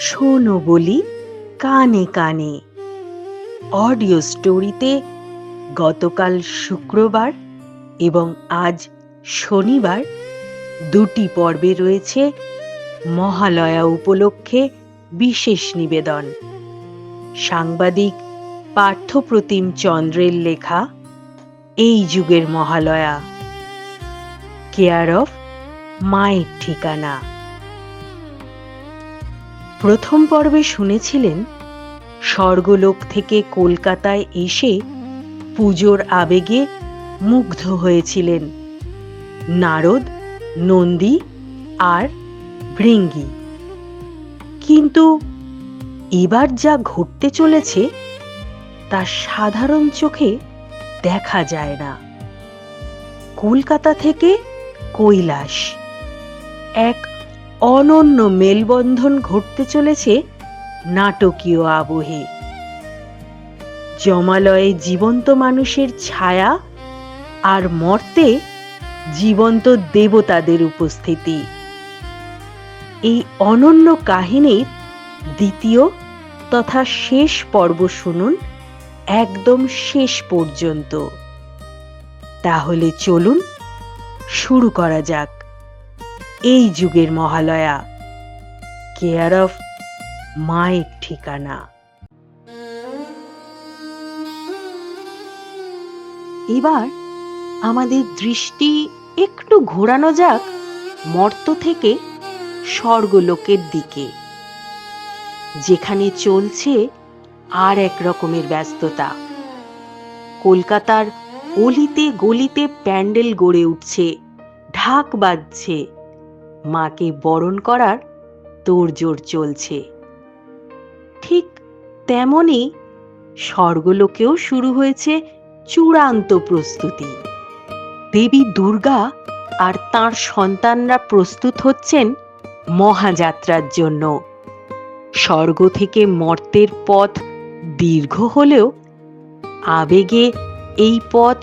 শোনো বলি, কানে কানে। অডিও স্টোরিতে গতকাল শুক্রবার এবং আজ শনিবার দুটি পর্বে রয়েছে মহালয়া উপলক্ষে বিশেষ নিবেদন। সাংবাদিক পার্থপ্রতিম চন্দ্রের লেখা, এই যুগের মহালয়া। কেয়ার অফ মায়ের ঠিকানা। প্রথম পর্বে শুনেছিলেন, স্বর্গলোক থেকে কলকাতায় এসে পুজোর আবেগে মুগ্ধ হয়েছিলেন নারদ, নন্দী আর ভৃঙ্গি। কিন্তু এবার যা ঘটতে চলেছে, তা সাধারণ চোখে দেখা যায় না। কলকাতা থেকে কৈলাস, এক অনন্য মেলবন্ধন ঘটতে চলেছে নাটকীয় আবহে। জমালয়ে জীবন্ত মানুষের ছায়া আর মর্তে জীবন্ত দেবতাদের উপস্থিতি। এই অনন্য কাহিনীর দ্বিতীয় তথা শেষ পর্ব শুনুন একদম শেষ পর্যন্ত। তাহলে চলুন, শুরু করা যাক। এই যুগের মহালয়া। কেয়ার অফ মায়ের ঠিকানা। এবার আমাদের দৃষ্টি একটু ঘোরানো যাক মর্ত থেকে স্বর্গলোকের দিকে, যেখানে চলছে আর এক রকমের ব্যস্ততা। কলকাতার অলিতে গলিতে প্যান্ডেল গড়ে উঠছে, ঢাক বাজছে। মাকে বরণ করার তোড়জোড় চলছে। ঠিক তেমনই স্বর্গলোকেও শুরু হয়েছে চূড়ান্ত প্রস্তুতি। দেবী দুর্গা আর তার সন্তানরা প্রস্তুত হচ্ছেন মহাযাত্রার জন্য। স্বর্গ থেকে মর্তের পথ দীর্ঘ হলেও আবেগে এই পথ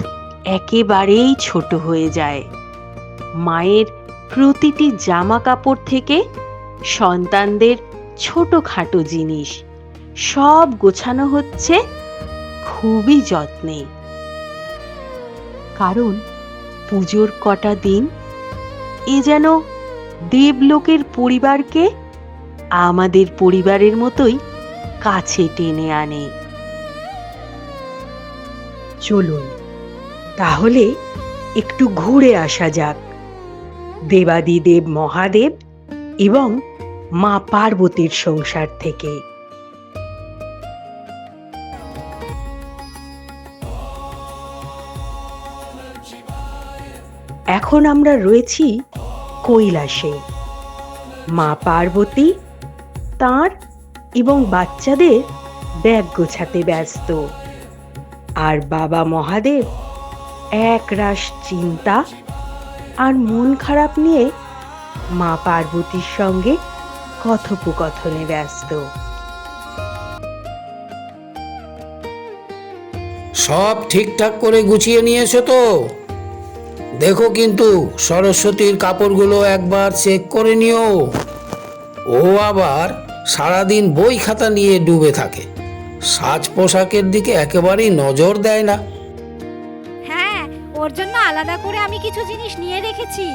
একেবারেই ছোট হয়ে যায়। মায়ের প্রতিটি জামা কাপড় থেকে সন্তানদের ছোটখাটো জিনিস। সব গোছানো হচ্ছে খুবই যত্নে। কারণ পুজোর কটা দিন এ যেন দেবলোকের পরিবারকে আমাদের পরিবারের মতোই কাছে টেনে আনে। চলুন, তাহলে একটু ঘুরে আসা যাক। দেবাদিদেব মহাদেব এবং মা পার্বতীর সংসার থেকে। এখন আমরা রয়েছি কৈলাসে। মা পার্বতী তার এবং বাচ্চাদের ব্যাগ গোছাতে ব্যস্ত। আর বাবা মহাদেব এক রাশ চিন্তা আর মন খারাপ নিয়ে মা পার্বতীর সঙ্গে কথোপকথনে ব্যস্ত। সব ঠিকঠাক করে গুছিয়ে নিয়েছো তো? দেখো কিন্তু, সরস্বতীর কাপড়গুলো একবার চেক করে নিও। ও আবার সারাদিন বই খাতা নিয়ে ডুবে থাকে। সাজ পোশাকের দিকে একেবারেই নজর দেয় না। ওর জন্য আলাদা করে আমি কিছু জিনিস নিয়ে রেখেছি।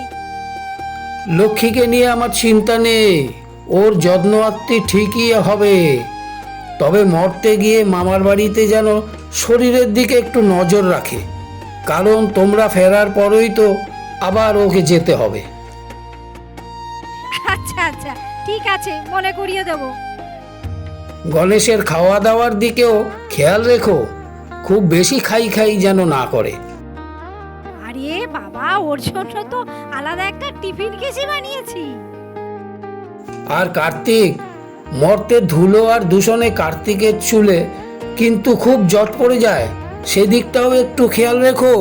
লক্ষ্মীকে নিয়ে আমার চিন্তা নেই। ওর যত্ন আত্মি ঠিকই হবে। তবে মরতে গিয়ে মামার বাড়িতে যেন শরীরের দিকে একটু নজর রাখে। কারণ তোমরা ফেরার পরেই তো আবার ওকে যেতে হবে। আচ্ছা আচ্ছা ঠিক আছে মনে করিয়ে দেবো। গণেশের খাওয়া দাওয়ার দিকেও খেয়াল রেখো। খুব বেশি খাই খাই যেন না করে। আরে বাবা ওর জন্য তো আলাদা একটা টিফিন কেসি বানিয়েছি। আর কার্তিক মর্তের ধুলো আর দূষণে কার্তিকের চুলে কিন্তু খুব জট পড়ে যায়। সেদিকটাও একটু খেয়াল রেখো।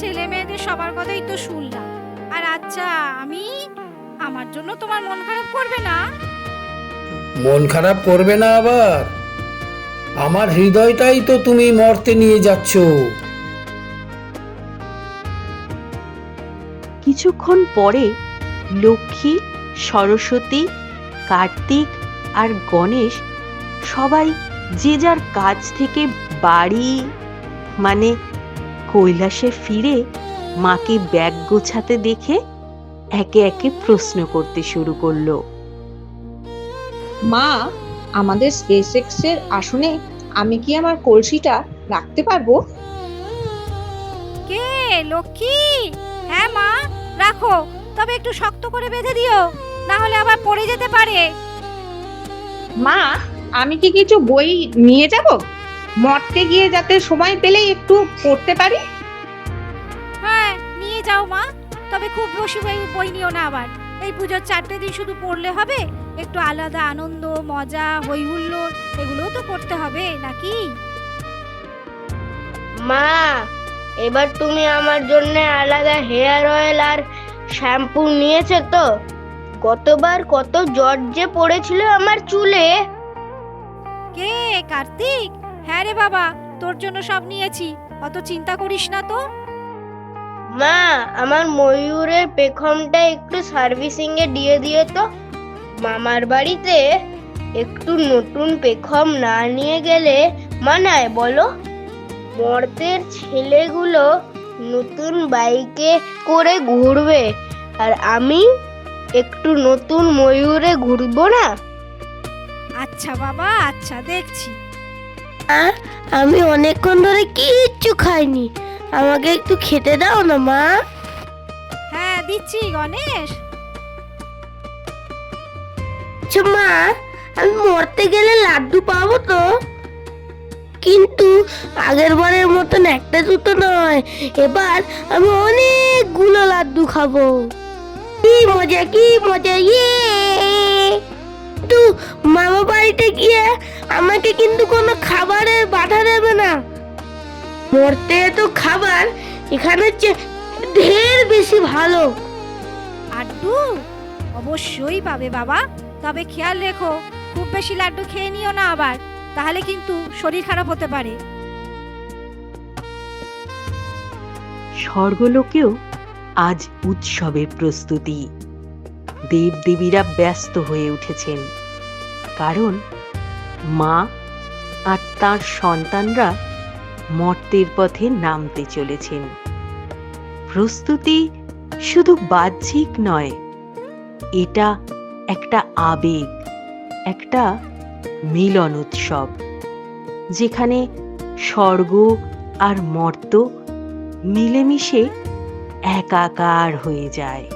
ছেলে মেয়েদের সবার কথাই তো শুনলাম। আর আচ্ছা আমি আমার জন্য তোমার মন খারাপ করবে না? মন খারাপ করবে না আবার? আমার হৃদয়টাই তো তুমি মর্তে নিয়ে যাচ্ছ। কিছুক্ষণ পরে লক্ষ্মী সরস্বতী কার্তিক আর গণেশ সবাই যে যার কাজ থেকে বাড়ি মানে কৈলাসে ফিরে মাকে ব্যাগ গোছাতে দেখে একে একে প্রশ্ন করতে শুরু করল। মা আমাদের স্পেস এক্সের আসনে আমি কি আমার কলসিটা রাখতে পারব? কে? লক্ষ্মী? হ্যাঁ মা রাখো। তবে একটু শক্ত করে বেঁধে দিও না হলে আবার পড়ে যেতে পারে। মা আমি কি কিছু বই নিয়ে যাব? মরতে গিয়ে যাতে সময় পেলেই একটু পড়তে পারি? হ্যাঁ নিয়ে যাও মা। তবে খুব বেশি বই বই নিও না আবার। এই পুজোর চারটে দিন শুধু পড়লে হবে? একটু আলাদা আনন্দ মজা হই হুল্লোড় এগুলোও তো করতে হবে নাকি? মা এবার তুমি আমার জন্য আলাদা হেয়ার অয়েল আর শ্যাম্পু নিয়েছো তো? কতবার কত জট যে পড়েছিল আমার চুলে। কে কার্তিক? হ্যাঁ রে বাবা তোর জন্য সব নিয়েছি। অত চিন্তা করিস না তো। মা আমার ময়ূরের পেখমটা একটু সার্ভিসিং এ দিয়ে দিয়ে তো। মামার বাড়িতে একটু নতুন পেখম না নিয়ে গেলে মানায় বলো। মর্তের ছেলেগুলো নতুন বাইকে করে ঘুরবে। আর আমি একটু নতুন ময়ূরে ঘুরবো না? আচ্ছা বাবা আচ্ছা দেখছি। আমি অনেকক্ষণ ধরে কিচ্ছু খাইনি। আমাকে একটু খেতে দাও না মা। হ্যাঁ দিচ্ছি গণেশ। আচ্ছা মা আমি মরতে গেলে লাড্ডু পাবো তো? কিন্তু আগের বারের মতন একটা দুটো নয়। এবার আমি অনেকগুলো লাড্ডু খাব। কি মজা কি মজা ইয়ে! কিন্তু মামা বাড়িতে গিয়ে আমাকে কিন্তু কোনো খাবারের বাধা দেবে না। মরতে তো খাবার এখানে ঢের বেশি ভালো। আড্ডু অবশ্যই পাবে বাবা। তবে খেয়াল রেখো, খুব বেশি লাড্ডু খেয়ে নিও না আবার। তাহলে কিন্তু শরীর খারাপ হতে পারে। স্বর্গলোকেও আজ উৎসবের প্রস্তুতি। দেবদেবীরা ব্যস্ত হয়ে উঠেছেন। কারণ মা আর তার সন্তানরা মর্তের পথে নামতে চলেছেন। প্রস্তুতি শুধু বাহ্যিক নয়, এটা একটা আবেগ, একটা মিলন উৎসব, যেখানে স্বর্গ আর মর্ত মিলেমিশে একাকার হয়ে যায়।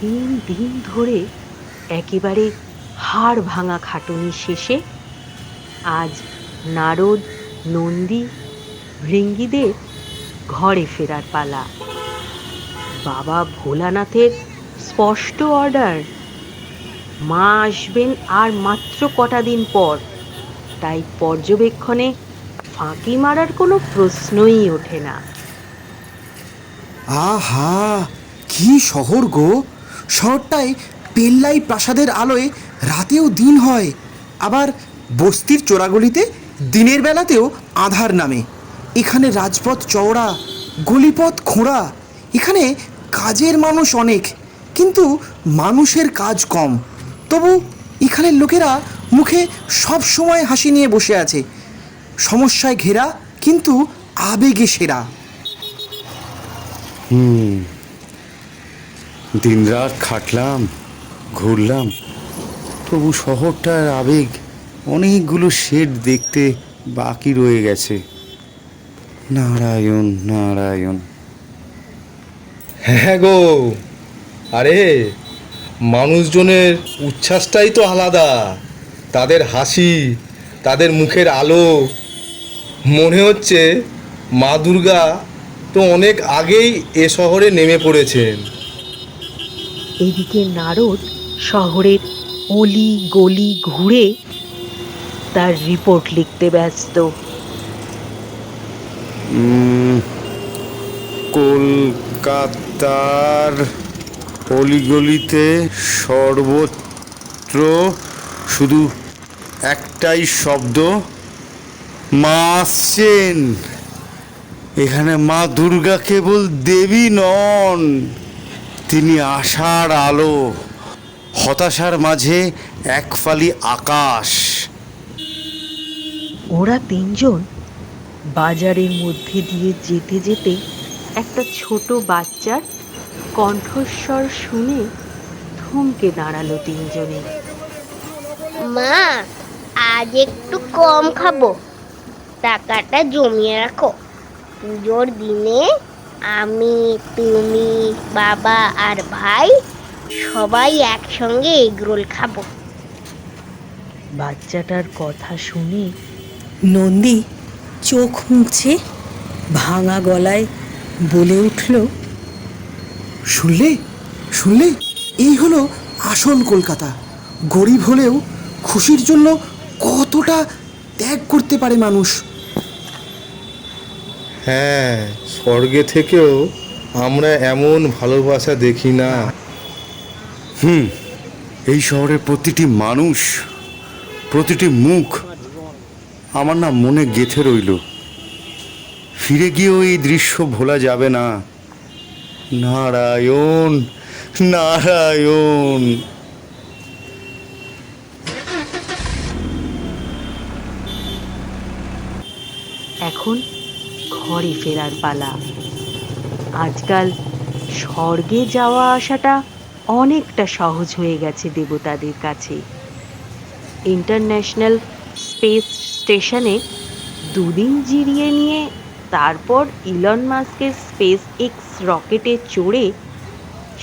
তিন দিন ধরে একেবারে হাড় ভাঙা খাটুনি শেষে আজ নারদ নন্দী ভৃঙ্গিদের ঘরে ফেরার পালা। বাবা ভোলানাথের স্পষ্ট অর্ডার। মা আসবেন আর মাত্র কটা দিন পর। তাই পর্যবেক্ষণে ফাঁকি মারার কোনো প্রশ্নই ওঠে না। আহা, কি শহর গো! শহরটায় পেল্লাই প্রাসাদের আলোয় রাতেও দিন হয়, আবার বস্তির চোরাগুলিতে দিনের বেলাতেও আধার নামে। এখানে রাজপথ চওড়া, গলিপথ খোঁড়া। এখানে কাজের মানুষ অনেক, কিন্তু মানুষের কাজ কম। তবু এখানের লোকেরা মুখে সব সময় হাসি নিয়ে বসে আছে। সমস্যায় ঘেরা, কিন্তু আবেগে সেরা। হুম, দিনরাত খাটলাম, ঘুরলাম, তবু শহরটার আবেগ অনেকগুলো শেড দেখতে বাকি রয়ে গেছে। নারায়ণ নারায়ণ। হ্যাঁ গো। আরে মানুষজনের উচ্ছ্বাসটাই তো আলাদা। তাদের হাসি তাদের মুখের আলো। মনে হচ্ছে মা দুর্গা তো অনেক আগেই এ শহরে নেমে পড়েছেন। এদিকে নারদ শহরের অলি গলি ঘুরে তার রিপোর্ট লিখতে ব্যস্ত। কলকাতার অলিগলিতে সর্বত্র শুধু একটাই শব্দ, মা আসছেন এখানে মা দুর্গা কেবল দেবী নন, তিনি আশার আলো, হতাশার মাঝে এক ফালি আকাশ। ওরা তিনজন বাজারের মধ্যে দিয়ে যেতে যেতে একটা ছোট বাচ্চার কণ্ঠস্বর শুনে থমকে দাঁড়াল তিনজনে। মা আজ একটু কম খাব। টাকাটা জমিয়ে রাখো। পুজোর দিনে আমি তুমি বাবা আর ভাই সবাই একসঙ্গে এগরোল খাব। বাচ্চাটার কথা শুনে নন্দী চোখ মুছে ভাঙা গলায় বলে উঠল শুনলে? শুনলে? এই হলো আসল কলকাতা। গরিব হলেও খুশির জন্য কতটা ত্যাগ করতে পারে মানুষ। হ্যাঁ স্বর্গে থেকেও আমরা এমন ভালোবাসা দেখি না। হুম এই শহরের প্রতিটি মানুষ প্রতিটি মুখ আমার না মনে গেথে রইল। ফিরে গিয়েও এই দৃশ্য ভোলা যাবে না। নারায়ণ নারায়ণ। এখন ঘরে ফেরার পালা। আজকাল স্বর্গে যাওয়া আসাটা অনেকটা সহজ হয়ে গেছে দেবতাদের কাছে। ইন্টারন্যাশনাল স্পেস স্টেশনে দুদিন জিরিয়ে নিয়ে তারপর ইলন মাস্কের স্পেস এক্স রকেটে চড়ে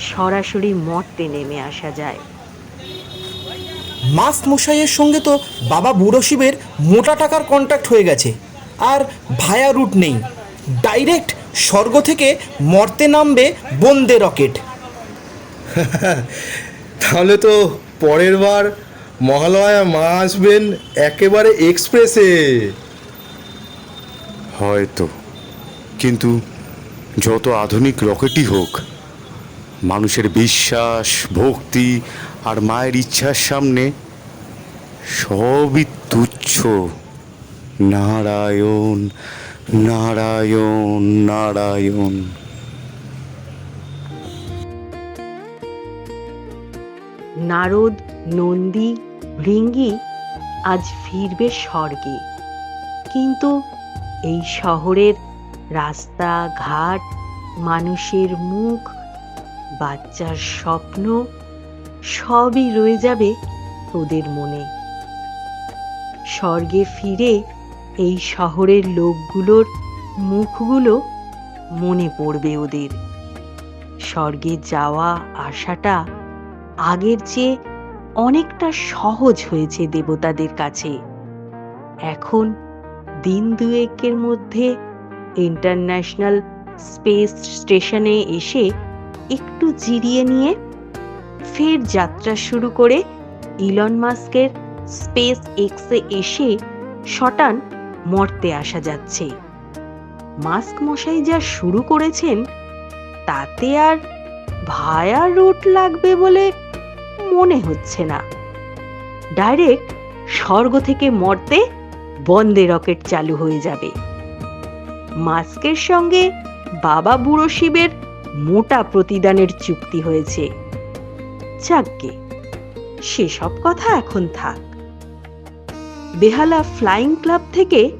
সরাসরি মর্তে নেমে আসা যায়। মাস্ক মশাইয়ের সঙ্গে তো বাবা বুড়ো শিবের মোটা টাকার কন্ট্যাক্ট হয়ে গেছে আর ভায়া রুট নেই। ডাইরেক্ট স্বর্গ থেকে মর্তে নামবে বন্দে রকেট। তাহলে তো পরের বার মহালয়া মা আসবেন একেবারে এক্সপ্রেসে। হয়তো। কিন্তু যত আধুনিক রকেটই হোক মানুষের বিশ্বাস ভক্তি আর মায়ের ইচ্ছার সামনে সবই তুচ্ছ। নারায়ণ নারায়ণ নারায়ণ। নারদ নন্দী ভৃঙ্গি আজ ফিরবে স্বর্গে। কিন্তু এই শহরের রাস্তা ঘাট, মানুষের মুখ, বাচ্চার স্বপ্ন, সবই রয়ে যাবে ওদের মনে। স্বর্গে ফিরে এই শহরের লোকগুলোর মুখগুলো মনে পড়বে ওদের। স্বর্গে যাওয়া আসাটা আগের চেয়ে অনেকটা সহজ হয়েছে দেবতাদের কাছে। এখন দিন দুয়েকের মধ্যে ইন্টারন্যাশনাল স্পেস স্টেশনে এসে একটু জিরিয়ে নিয়ে ফের যাত্রা শুরু করে ইলন মাস্কের স্পেস এক্সে এসে শটান মর্তে আসা যাচ্ছে। মাস্ক মশাই যা শুরু করেছেন, তাতে আর ভায়া রুট লাগবে বলে মনে হচ্ছে না। ডাইরেক্ট স্বর্গ থেকে মর্তে বন্দে রকেট চালু হয়ে যাবে। মাস্কের সঙ্গে বাবা বুড়ো শিবের মোটা প্রতিদানের চুক্তি হয়েছে। যাকগে, সেসব কথা এখন থাক। বেহালা ফ্লাইং ক্লাব থেকে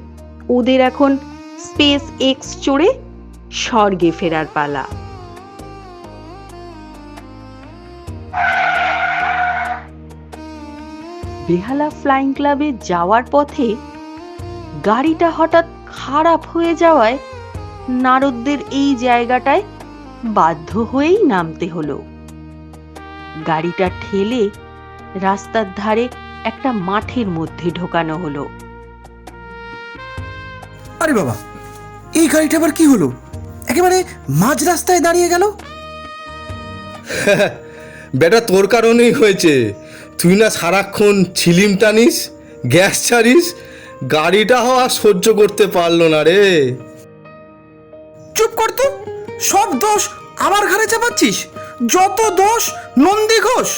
ওদের এখন স্পেস এক্স চড়ে স্বর্গে ফেরার পালা। বেহালা ফ্লাইং ক্লাবে যাওয়ার পথে গাড়িটা হঠাৎ খারাপ হয়ে যাওয়ায় নারদদের এই জায়গাটায় বাধ্য হয়েই নামতে হলো। গাড়িটা ঠেলে রাস্তার ধারে একটা মাঠের মধ্যে ঢোকানো হলো। আরে বাবা এই গাড়িটা আবার কি হলো? একেবারে মাঝ রাস্তায় দাঁড়িয়ে গেল? বেটা তোর কারণেই হয়েছে। তুই না সারাক্ষণ ছিলিম টানিস গ্যাস ছাড়িস গাড়িটা হওয়া সহ্য করতে পারল না রে। চুপ কর তো সব দোষ আমার ঘাড়ে চাপাচ্ছিস যত দোষ নন্দী ঘোষ।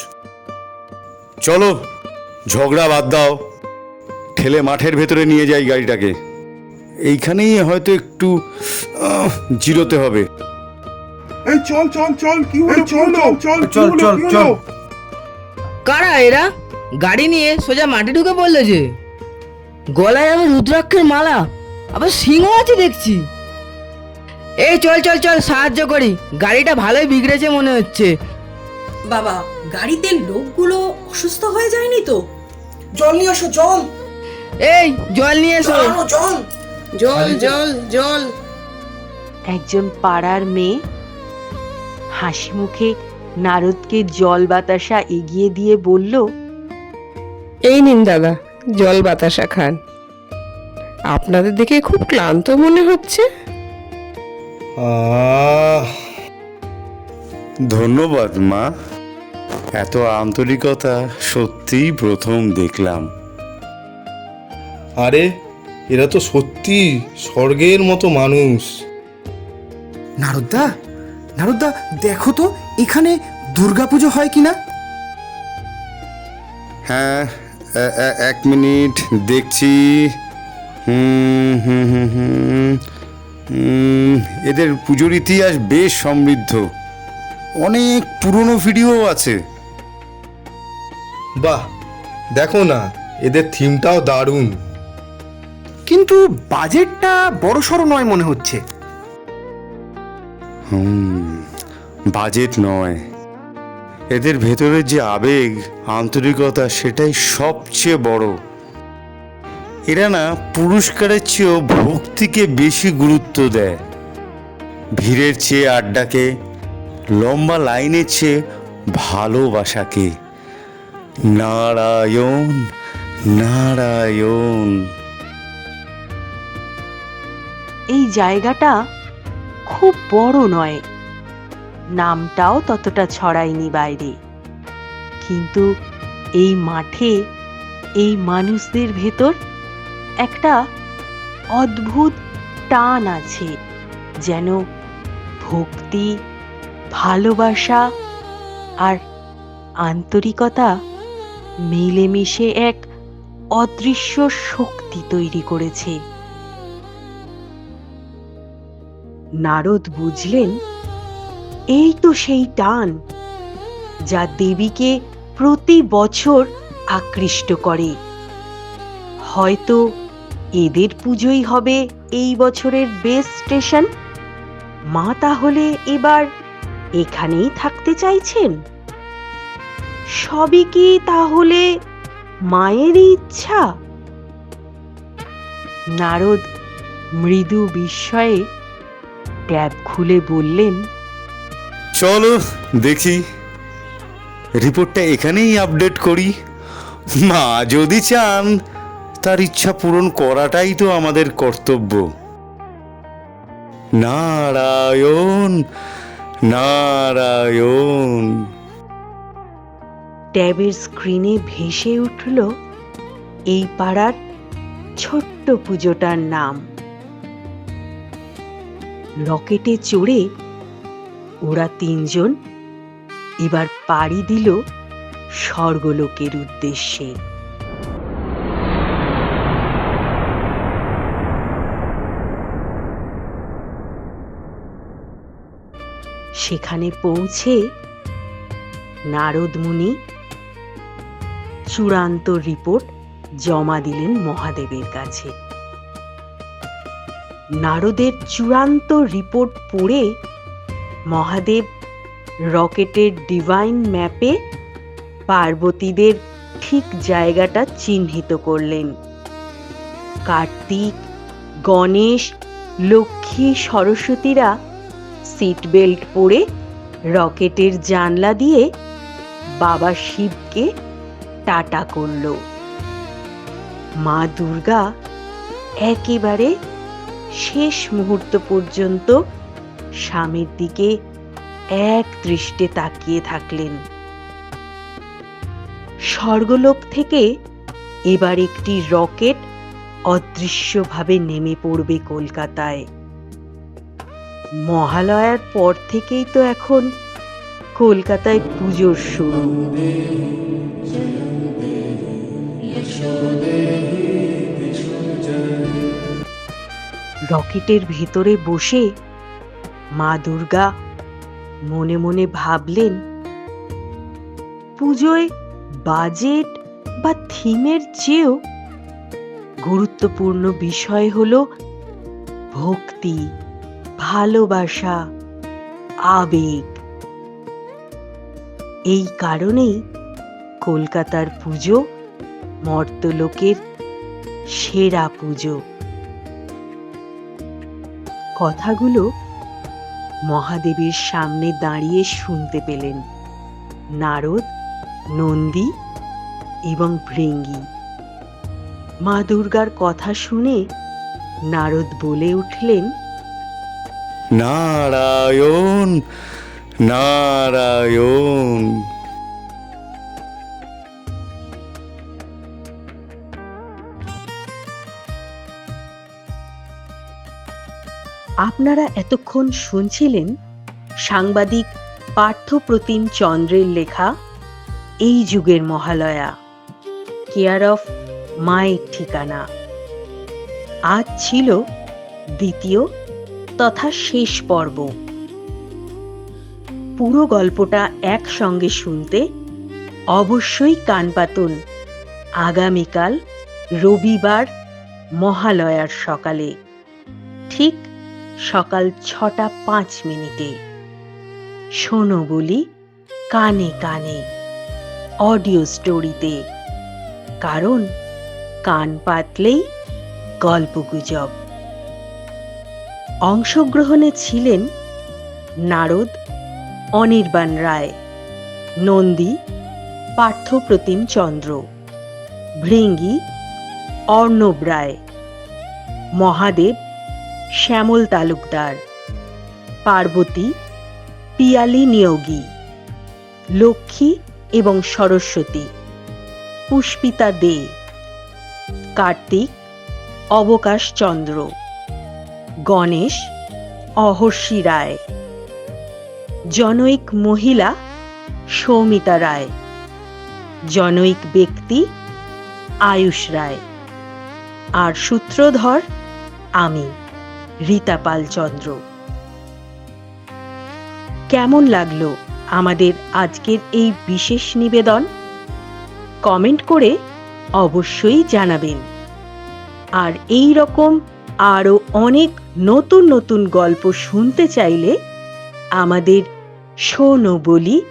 চলো ঝগড়া বাদ দাও ঠেলে মাঠের ভেতরে নিয়ে যাই গাড়িটাকে। এইখানেই হয়তো একটু আহ, জিরোতে হবে। এই চল চল চল কি হলো চল চল চল চল চল। কারা এরা? গাড়ি নিয়ে সোজা মাটি ঢুকে পড়ল যে। গলায় আবার রুদ্রাক্ষের মালা আবার সিংহ আছে দেখছি। এই চল চল চল সাহায্য করি। গাড়িটা ভালোই বিগড়েছে মনে হচ্ছে। বাবা গাড়িতে লোকগুলো অসুস্থ হয়ে যায়নি তো? জল নিয়ে এসো জল। এই জল নিয়ে এসো। জল। জল। জল জল। একজন পাড়ার মেয়ে হাসি মুখে নারদকে জল বাতাসা এগিয়ে দিয়ে বলল এই নিন দাদা জল বাতাসা খান। আপনাদের দেখে খুব ক্লান্ত মনে হচ্ছে। আহ ধন্যবাদ মা। এত আন্তরিকতা সত্যিই প্রথম দেখলাম। আরে এরা তো সত্যি স্বর্গের মতো মানুষ। নারদদা নারদদা দেখো তো এখানে দুর্গাপুজো হয় কি না হ্যাঁ এক মিনিট দেখছি। হুম হুম হুম হুম হুম, এদের পুজোর ইতিহাস বেশ সমৃদ্ধ। অনেক পুরনো ভিডিও আছে। বাহ দেখো না এদের থিমটাও দারুণ। কিন্তু বাজেটটা বড়সড় নয় মনে হচ্ছে। হুম। বাজেট নয়। এদের ভেতরের যে আবেগ, আন্তরিকতা, সেটাই সবচেয়ে বড়। এরা না পুরস্কারের চেয়েও ভক্তিকে বেশি গুরুত্ব দেয়। ভিড়ের চেয়ে আড্ডাকে, লম্বা লাইনের চেয়ে ভালোবাসাকে। নারায়ণ নারায়ণ। এই জায়গাটা খুব বড় নয়। নামটাও ততটা ছড়ায়নি বাইরে। কিন্তু এই মাঠে, এই মানুষদের ভেতর একটা অদ্ভুত টান আছে, যেন ভক্তি, ভালোবাসা আর আন্তরিকতা মিলেমিশে এক অদৃশ্য শক্তি তৈরি করেছে। নারদ বুঝলেন এই তো সেই টান যা দেবীকে প্রতি বছর আকৃষ্ট করে। হয়তো এদের পুজোই হবে এই বছরের বেস স্টেশন মা তাহলে এবার এখানেই থাকতে চাইছেন? সবই কি তাহলে মায়েরই ইচ্ছা? নারদ মৃদু বিস্ময়ে ট্যাব খুলে বললেন চলো, দেখি। রিপোর্টটা এখানেই আপডেট করি। মা যদি চান, তার ইচ্ছা পূরণ করাটাই তো আমাদের কর্তব্য। নারায়ণ নারায়ণ। ট্যাবের স্ক্রিনে ভেসে উঠল এই পাড়ার ছোট্ট পুজোটার নাম। রকেটে চড়ে ওরা তিনজন এবার পাড়ি দিল স্বর্গলোকের উদ্দেশ্যে। সেখানে পৌঁছে নারদ মুনি চূড়ান্ত রিপোর্ট জমা দিলেন মহাদেবের কাছে। নারদের চূড়ান্ত রিপোর্ট পড়ে মহাদেব রকেটের ডিভাইন ম্যাপে পার্বতীদের ঠিক জায়গাটা চিহ্নিত করলেন। কার্তিক, গণেশ, লক্ষ্মী, সরস্বতীরা সিট বেল্ট পরে রকেটের জানলা দিয়ে বাবা শিবকে টাটা করল। মা দুর্গা একেবারে শেষ মুহূর্ত পর্যন্ত স্বামীর দিকে এক দৃষ্টে তাকিয়ে থাকলেন। স্বর্গলোক থেকে এবার একটি রকেট অদৃশ্যভাবে নেমে পড়বে কলকাতায়। মহালয়ার পর থেকেই তো এখন কলকাতায় পুজোর শুরু। রকেটের ভেতরে বসে মা দুর্গা মনে মনে ভাবলেন, পুজোয় বাজেট বা থিমের চেয়েও গুরুত্বপূর্ণ বিষয় হল ভক্তি, ভালোবাসা, আবেগ। এই কারণেই কলকাতার পুজো মর্তলোকের সেরা পুজো। কথাগুলো মহাদেবের সামনে দাঁড়িয়ে শুনতে পেলেন। নারদ, নন্দী এবং ভৃঙ্গি। মা দুর্গার কথা শুনে নারদ বলে উঠলেন, নারায়ণ নারায়ণ। আপনারা এতক্ষণ শুনছিলেন সাংবাদিক পার্থপ্রতিম চন্দ্রের লেখা, এই যুগের মহালয়া কেয়ার অফ মায়ের ঠিকানা আজ ছিল দ্বিতীয় তথা শেষ পর্ব। পুরো গল্পটা একসঙ্গে শুনতে অবশ্যই কান পাতুন। আগামীকাল রবিবার মহালয়ার সকালে। ঠিক সকাল ছটা পাঁচ মিনিটে। শোনো বলি কানে কানে অডিও স্টোরিতে কারণ কান পাতলেই গল্পগুজব অংশগ্রহণে ছিলেন নারদ অনির্বাণ রায়, নন্দী পার্থপ্রতিম চন্দ্র, ভৃঙ্গি অর্ণব রায়, মহাদেব শ্যামল তালুকদার। পার্বতী, পিয়ালি নিয়োগী। লক্ষ্মী এবং সরস্বতী। পুষ্পিতা দে। কার্তিক, অবকাশ চন্দ্র। গণেশ, অহর্ষি রায়। জনৈক মহিলা, সৌমিতা রায়। জনৈক ব্যক্তি, আয়ুষ রায়। আর সূত্রধর, আমি। রীতা পাল চন্দ্র কেমন লাগল আমাদের আজকের এই বিশেষ নিবেদন? কমেন্ট করে অবশ্যই জানাবেন। আর এই রকম আরও অনেক নতুন নতুন গল্প শুনতে চাইলে আমাদের শোনো বলি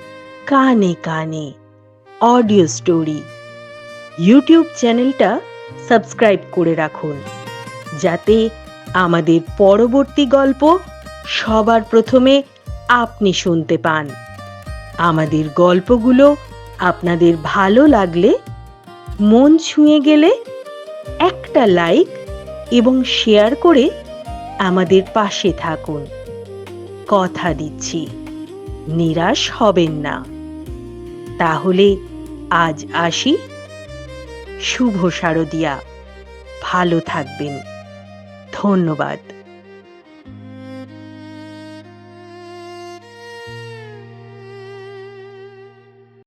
কানে কানে অডিও স্টোরি। ইউটিউব চ্যানেলটা সাবস্ক্রাইব করে রাখুন। যাতে আমাদের পরবর্তী গল্প সবার প্রথমে আপনি শুনতে পান। আমাদের গল্পগুলো আপনাদের ভালো লাগলে, মন ছুঁয়ে গেলে একটা লাইক এবং শেয়ার করে আমাদের পাশে থাকুন। কথা দিচ্ছি, নিরাশ হবেন না। তাহলে আজ আসি। শুভ শারদিয়া। ভালো থাকবেন। ধন্যবাদ।